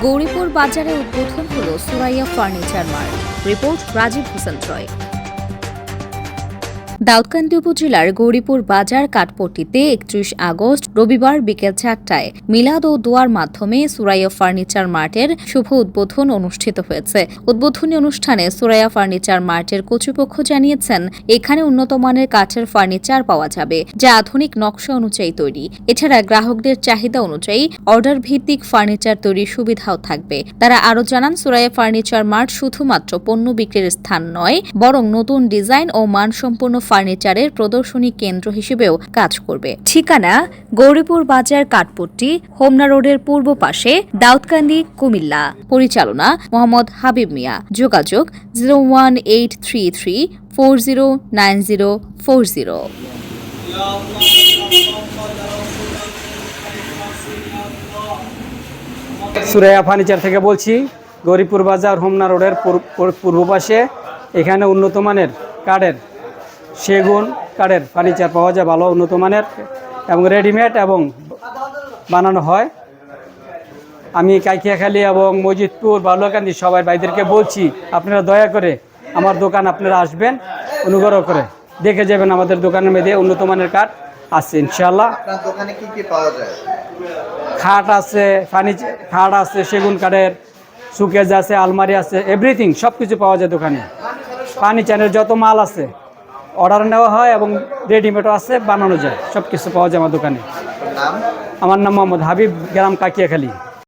গৌরীপুর বাজারে উদ্বোধন হল Suraiya furniture mart. Report Rajib Hossain Roy Daudkandi উপজেলার গৌরীপুর বাজার কাঠপট্টিতে একত্রিশ আগস্ট, রবিবার বিকেল চারটায় মিলাদ ও দোয়ার মাধ্যমে সুরাইয়া ফার্নিচার মার্টের শুভ উদ্বোধন অনুষ্ঠিত হয়েছে। উদ্বোধনী অনুষ্ঠানে সুরাইয়া ফার্নিচার মার্টের কর্তৃপক্ষ জানিয়েছেন, এখানে উন্নত মানের কাঠের ফার্নিচার পাওয়া যাবে, যা আধুনিক নকশা অনুযায়ী তৈরি। এছাড়া গ্রাহকদের চাহিদা অনুযায়ী অর্ডার ভিত্তিক ফার্নিচার তৈরির সুবিধাও থাকবে। তারা আরও জানান, সুরাইয়া ফার্নিচার মার্ট শুধুমাত্র পণ্য বিক্রির স্থান নয়, বরং নতুন ডিজাইন ও মানসম্পন্ন ফার্নিচারের প্রদর্শনী কেন্দ্র হিসেবেও কাজ করবে। ঠিকানা গৌরীপুর বাজার কাঠপট্টি, হোমনা রোডের পূর্ব পাশে, দাউদকান্দি, কুমিল্লা। পরিচালনা মোহাম্মদ হাবিব মিয়া। যোগাযোগ zero one eight three three four zero nine zero four zero. Suraiya furniture থেকে বলছি, গরিপুর বাজার হোমনা রোডের পূর- পূর- পূর্ব পাশে, এখানে উন্নত মানের কাঠের সেগুন কাঠের ফার্নিচার পাওয়া যায় ভালো উন্নত মানের এবং রেডিমেড এবং বানানো হয়। আমি কাইকিয়াখালী এবং মজিদপুর বালুকান্দি সবাই ভাইদেরকে বলছি আপনারা দয়া করে আমার দোকান আপনারা আসবেন অনুগ্রহ করে দেখে যাবেন আমাদের দোকানের মধ্যে উন্নত মানের কাঠ আছে ইনশাল্লাহ দোকানে কি কি পাওয়া যায়? খাট আছে ফার্নিচার খাট আছে সেগুন কাঠের সুকেজ আছে আলমারি আছে এভরিথিং সব কিছু পাওয়া যায় দোকানে। ফার্নিচারের যত মাল আছে অর্ডার নেওয়া হয় এবং রেডিমেডও আছে বানানো যায়। সব কিছু পাওয়া যায় আমার দোকানে। আমার নাম মোহাম্মদ হাবিব গ্রাম কাকিয়াখালী।